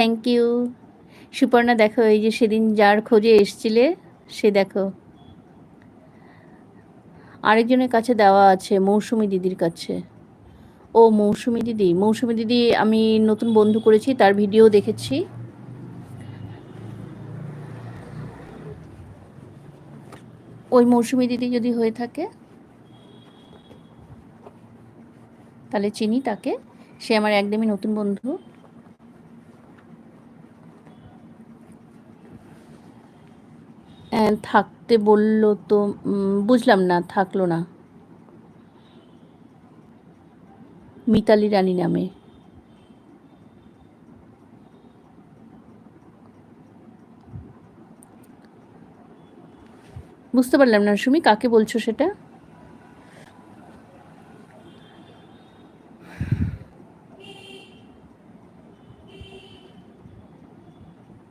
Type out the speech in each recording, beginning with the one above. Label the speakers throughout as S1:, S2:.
S1: Thank you Suparna, দেখো, এই যে সেদিন যার খোঁজে এসছিলে, সে দেখো। আরেকজনের কাছে দেওয়া আছে, মৌসুমি দিদির কাছে। ও, মৌসুমি দিদি। মৌসুমি দিদি, আমি নতুন বন্ধু করেছি, তার ভিডিও দেখেছি। ওই মৌসুমি দিদি যদি হয়ে থাকে, তাহলে চিনি তাকে। সে আমার একদমই নতুন বন্ধু। থাকতে বলল তো বুঝলাম না, থাকল না। মিতালি রানী নামে। বুঝতে পারলাম না সুমি, কাকে বলছো সেটা?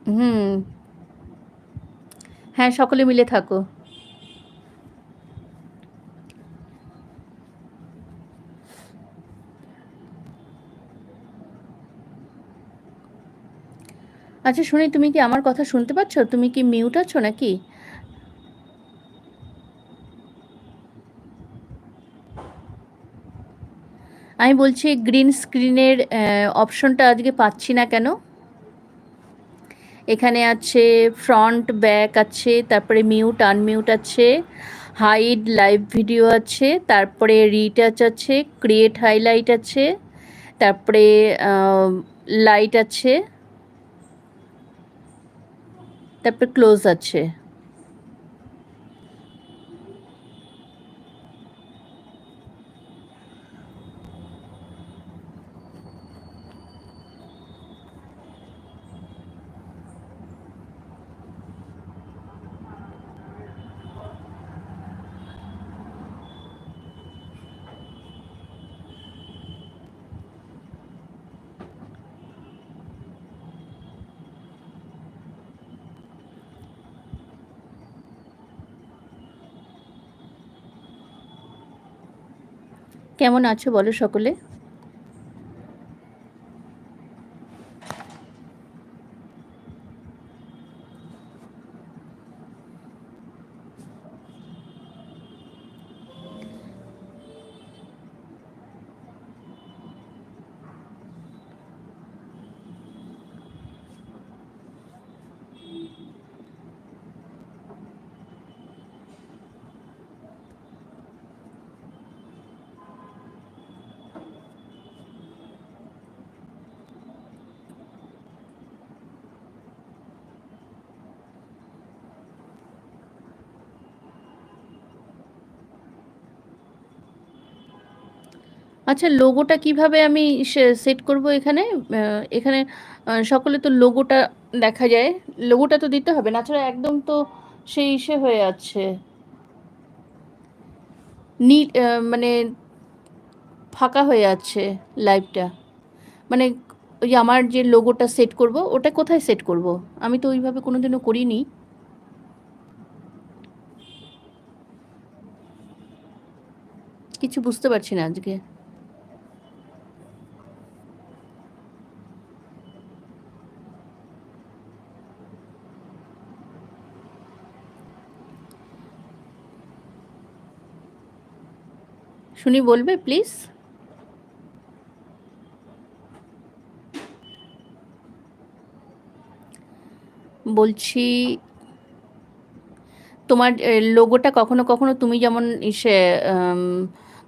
S1: হুম। হ্যাঁ সকলে মিলে থাকো। আচ্ছা শুনি, তুমি কি আমার কথা শুনতে পাচ্ছ? তুমি কি মিউট আছো নাকি? আমি বলছি গ্রিন স্ক্রিনের অপশনটা আজকে পাচ্ছি না কেন? এখানে আছে ফ্রন্ট ব্যাক আছে, তারপরে মিউট আনমিউট আছে হাইড লাইভ ভিডিও আছে, তারপরে রিটাচ আছে ক্রিয়েট হাইলাইট আছে, তারপরে লাইট আছে, তারপরে ক্লোজ আছে। কেমন আছো বলো সকলে? আচ্ছা লোগোটা কীভাবে আমি সেট করব এখানে? এখানে সকলে তো লোগোটা দেখা যায়। লোগোটা তো দিতে হবে, না ছাড়া একদম তো সেই ইসে হয়ে আছে নীল মানে ফাঁকা হয়ে আছে লাইভটা মানে ওই আমার যে লোগোটা সেট করব, ওটা কোথায় সেট করব? আমি তো ওইভাবে কোনোদিনও করিনি। কিছু বুঝতে পারছি না আজকে। শুনি বলবে প্লিজ বলছি, তোমার লোগোটা কখনো কখনো তুমি যেমন ইসে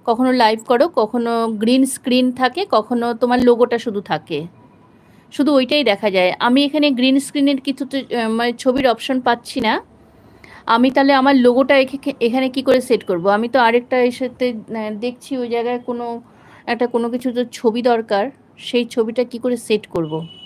S1: কখনো লাইভ করো, কখনো গ্রিন স্ক্রিন থাকে, কখনো তোমার লোগোটা শুধু থাকে। শুধু ওইটাই দেখা যায়। আমি এখানে গ্রিন স্ক্রিনের কিছু মানে ছবির অপশন পাচ্ছি না। আমি তাহলে আমার লোগোটা এখে- এখানে কি করে সেট করব? আমি তো আরেকটা এর সাথে দেখছি ওই জায়গায় কোনো, একটা কোনো কিছু তো ছবি দরকার, সেই ছবিটা কি করে সেট করব?